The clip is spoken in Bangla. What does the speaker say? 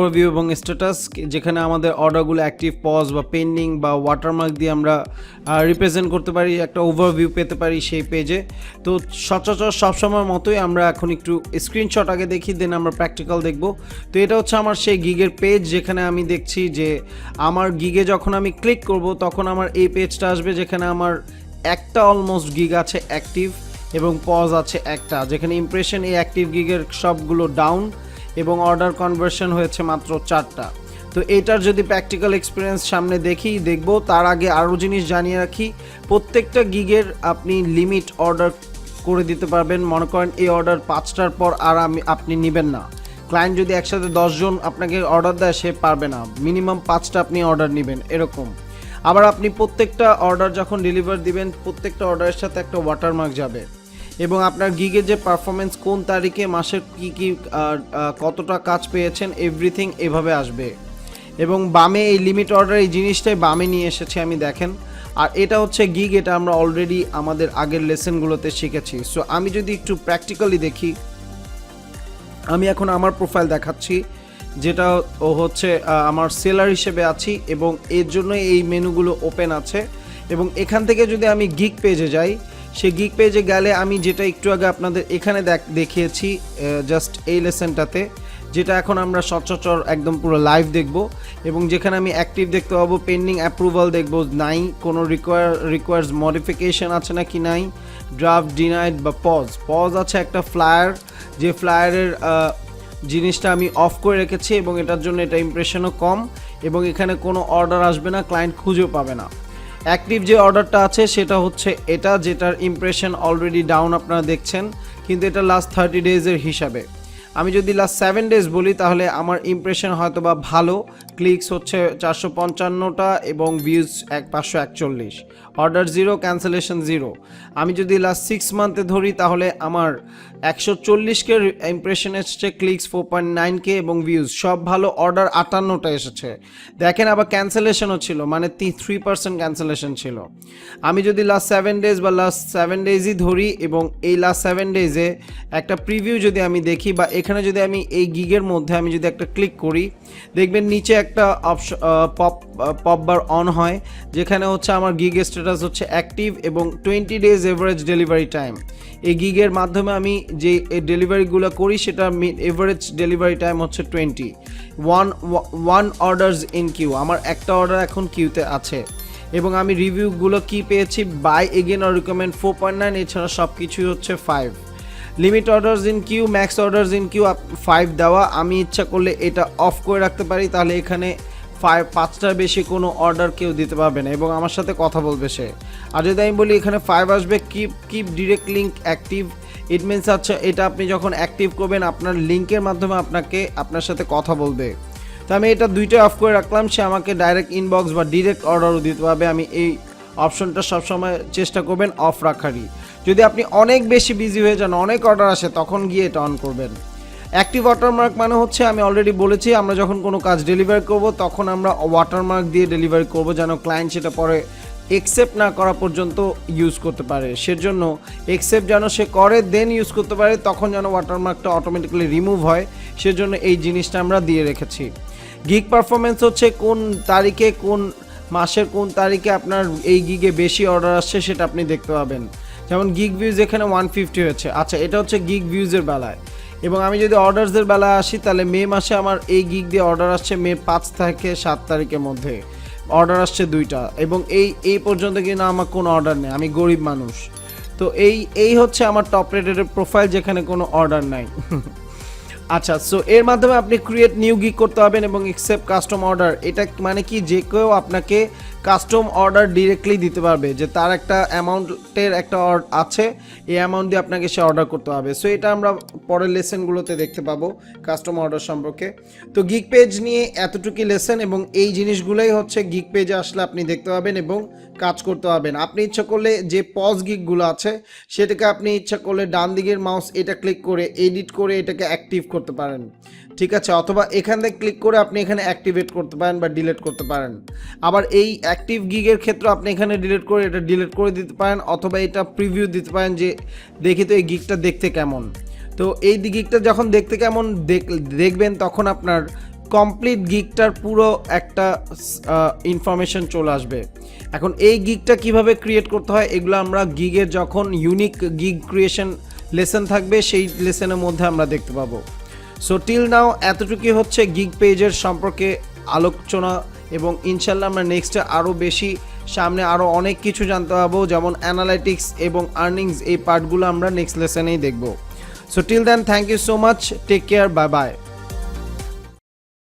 ওভারভিউ এবং স্ট্যাটাস যেখানে আমাদের অর্ডারগুলো অ্যাক্টিভ পজ বা পেন্ডিং বা ওয়াটারমার্ক দিয়ে আমরা রিপ্রেজেন্ট করতে পারি, একটা ওভারভিউ পেতে পারি সেই পেজে তো সচরাচর সবসময়ের মতোই আমরা এখন একটু স্ক্রিনশট আগে দেখি দেন আমরা প্র্যাকটিক্যাল দেখব। তো এটা হচ্ছে আমার সেই গিগের পেজ যেখানে আমি দেখছি যে আমার গিগে যখন আমি ক্লিক করব, তখন আমার এই পেজটা আসবে যেখানে আমার একটা অলমোস্ট গিগ আছে অ্যাক্টিভ এবং পজ আছে একটা, যেখানে ইমপ্রেশন এই অ্যাক্টিভ গিগের সবগুলো ডাউন এবং অর্ডার কনভার্সন হয়েছে মাত্র চারটা। তো এটার যদি প্র্যাকটিক্যাল এক্সপিরিয়েন্স সামনে দেখি, দেখব, তার আগে আরও জিনিস জানিয়ে রাখি, প্রত্যেকটা গিগের আপনি লিমিট অর্ডার করে দিতে পারবেন। মনে করেন এই অর্ডার পাঁচটার পর আর আমি, আপনি নেবেন না। ক্লায়েন্ট যদি একসাথে দশজন আপনাকে অর্ডার দেয়, সে পারবে না। মিনিমাম পাঁচটা আপনি অর্ডার নেবেন, এরকম। আবার আপনি প্রত্যেকটা অর্ডার যখন ডেলিভার দিবেন, প্রত্যেকটা অর্ডারের সাথে একটা ওয়াটারমার্ক যাবে। এবং আপনার গিগের যে পারফরমেন্স কোন তারিখে মাসের কি কি কতটা কাজ পেয়েছেন এভরিথিং এভাবে আসবে। এবং বামে এই লিমিট অর্ডার এই জিনিসটাই বামে নিয়ে এসেছে আমি, দেখেন। আর এটা হচ্ছে গিগ এটা আমরা অলরেডি আমাদের আগের লেসেনগুলোতে শিখেছি। সো আমি যদি একটু প্র্যাকটিক্যালি দেখি, আমি এখন আমার প্রোফাইল দেখাচ্ছি, যেটা ও হচ্ছে আমার সেলার হিসেবে আছি এবং এর জন্য এই মেনুগুলো ওপেন আছে। এবং এখান থেকে যদি আমি গিগ পেজে যাই সেই গিগ পেজে গেলে আমি যেটা একটু আগে আপনাদের এখানে দেখ- দেখিয়েছি জাস্ট এই লেসনটাতে যেটা এখন আমরা সচরাচর একদম পুরো লাইভ দেখব এবং যেখানে আমি অ্যাক্টিভ দেখতে পাবো পেন্ডিং অ্যাপ্রুভাল দেখব, নাই, কোনো রিকোয়ার রিকোয়ার্স মডিফিকেশন আছে নাকি নাই ড্রাফট ডিনাইড বা পজ পজ আছে একটা ফ্লায়ার যে ফ্লায়ারের জিনিসটা আমি অফ করে রেখেছি এবং এটার জন্য এটা ইমপ্রেশনও কম এবং এখানে কোনো অর্ডার আসবে না ক্লায়েন্ট খুঁজেও পাবে না। অ্যাক্টিভ যে অর্ডারটা আছে সেটা হচ্ছে এটা, যেটার ইমপ্রেশন অলরেডি ডাউন আপনারা দেখছেন, কিন্তু এটা লাস্ট থার্টি ডেজের হিসাবে। আমি যদি লাস্ট সেভেন ডেজ বলি, তাহলে আমার ইমপ্রেশন হয়তো বা ভালো ক্লিকস হচ্ছে চারশো পঞ্চান্নটা এবং ভিউজ এক পাঁচশো একচল্লিশ। Order zero, cancellation zero. আমি যদি লাস্ট সিক্স মান্থে ধরি, তাহলে আমার একশো চল্লিশকে ইমপ্রেশন এসেছে, clicks four point nine K এবং ভিউজ। সব ভালো, অর্ডার আটান্নটা এসেছে। দেখেন আবার ক্যান্সেলেশনও ছিল মানে থ্রি পার্সেন্ট ক্যান্সেলেশন ছিল। আমি যদি লাস্ট সেভেন ডেজ বা লাস্ট সেভেন ডেজই ধরি এবং এই লাস্ট সেভেন ডেজে একটা প্রিভিউ যদি আমি দেখি বা এখানে যদি আমি এই গিগের মধ্যে আমি যদি একটা ক্লিক করি, দেখবেন নিচে একটা পপ পপ বার অন হয়, যেখানে হচ্ছে আমার গিগ স্ট্যাটাস হচ্ছে অ্যাক্টিভ এবং twenty days average delivery time এই গিগের মাধ্যমে আমি যে ডেলিভারিগুলো করি, সেটা এভারেজ ডেলিভারি টাইম হচ্ছে twenty one one orders in queue আমার একটা অর্ডার এখন কিউতে আছে। এবং আমি রিভিউগুলো কি পেয়েছি? Buy again or recommend four point nine এছাড়া সব কিছুই হচ্ছে five limit orders in queue max orders in queue five দেওয়া। আমি ইচ্ছা করলে এটা অফ করে রাখতে পারি, তাহলে এখানে ফাইভ পাঁচটার বেশি কোনো অর্ডার কেউ দিতে পারবে না। এবং আমার সাথে কথা বলবে সে। আর যদি আমি বলি এখানে ফাইভ আসবে keep keep direct link active it means আচ্ছা এটা আপনি যখন অ্যাক্টিভ করবেন, আপনার লিঙ্কের মাধ্যমে আপনাকে, আপনার সাথে কথা বলবে। তো আমি এটা দুইটা অফ করে রাখলাম, সে আমাকে ডাইরেক্ট ইনবক্স বা ডিরেক্ট অর্ডারও দিতে পারবে। আমি এই অপশনটা সবসময় চেষ্টা করবেন অফ রাখারই। যদি আপনি অনেক বেশি বিজি হয়ে যান, অনেক অর্ডার আসে, তখন গিয়ে এটা অন করবেন। অ্যাক্টিভ ওয়াটারমার্ক মানে হচ্ছে, আমি অলরেডি বলেছি, আমরা যখন কোনো কাজ ডেলিভারি করব, তখন আমরা ওয়াটারমার্ক দিয়ে ডেলিভারি করব, যেন ক্লায়েন্ট সেটা পরে একসেপ্ট না করা পর্যন্ত ইউজ করতে পারে। সেজন্য একসেপ্ট যেন সে করে দেন ইউজ করতে পারে, তখন যেন ওয়াটারমার্কটা অটোমেটিক্যালি রিমুভ হয়। সেজন্য এই জিনিসটা আমরা দিয়ে রেখেছি। গিগ পারফরমেন্স হচ্ছে, কোন তারিখে, কোন মাসের কোন তারিখে আপনার এই গিগে বেশি অর্ডার আসছে, সেটা আপনি দেখতে পাবেন। যেমন গিগ ভিউজ এখানে ওয়ান ফিফটি হয়েছে। আচ্ছা এটা হচ্ছে গিগ ভিউজের বেলায়। এবং আমি যদি অর্ডারসদের বেলায় আসি, তাহলে মে মাসে আমার এই গিগ দিয়ে অর্ডার আসছে মে পাঁচ থেকে সাত তারিখের মধ্যে। অর্ডার আসছে দুইটা। এবং এই এই পর্যন্ত কিন্তু আমার কোনো অর্ডার নেই। আমি গরিব মানুষ। তো এই এই হচ্ছে আমার টপ রেটেড প্রোফাইল যেখানে কোনো অর্ডার নাই। আচ্ছা সো এর মাধ্যমে আপনি ক্রিয়েট নিউ গিগ করতে পারবেন এবং একসেপ্ট কাস্টম অর্ডার এটা মানে কি? যে কেউ আপনাকে কাস্টম অর্ডার ডিরেক্টলি দিতে পারবে যে তার একটা অ্যামাউন্টের একটা আছে, এই অ্যামাউন্ট দিয়ে আপনাকে সে অর্ডার করতে হবে সো এটা আমরা পরের লেসেনগুলোতে দেখতে পাবো কাস্টম অর্ডার সম্পর্কে। তো গিগ পেজ নিয়ে এতটুকুই লেসেন এবং এই জিনিসগুলোই হচ্ছে গিগ পেজে আসলে আপনি দেখতে পাবেন এবং কাজ করতে পারবেন। আপনি ইচ্ছা করলে যে পজ গিগগুলো আছে, সেটাকে আপনি ইচ্ছা করলে ডান দিকের মাউস এটা ক্লিক করে এডিট করে এটাকে অ্যাক্টিভ করতে পারেন। ঠিক আছে? অথবা এখান থেকে ক্লিক করে আপনি এখানে অ্যাক্টিভেট করতে পারেন বা ডিলিট করতে পারেন। আবার এই অ্যাক্টিভ গিগের ক্ষেত্রে আপনি এখানে ডিলিট করে এটা ডিলিট করে দিতে পারেন অথবা এটা প্রিভিউ দিতে পারেন যে দেখি তো এই গিগটা দেখতে কেমন। তো এই গিগটা যখন দেখতে কেমন দেখ- দেখবেন তখন আপনার কমপ্লিট গিগটার পুরো একটা ইনফরমেশন চলে আসবে। এখন এই গিগটা কীভাবে ক্রিয়েট করতে হয় এগুলো আমরা গিগের যখন ইউনিক গিগ ক্রিয়েশন লেসন থাকবে সেই লেসনের মধ্যে আমরা দেখতে পাবো। সো টিল নাও এতটুকুই হচ্ছে গিগ পেজের সম্পর্কে আলোচনা এবং ইনশাল্লাহ আমরা নেক্সটে আরও বেশি সামনে আরও অনেক কিছু জানতে পারব, যেমন অ্যানালাইটিক্স এবং আর্নিংস এই পার্টগুলো আমরা নেক্সট লেসনেই দেখব। So till then thank you so much take care bye bye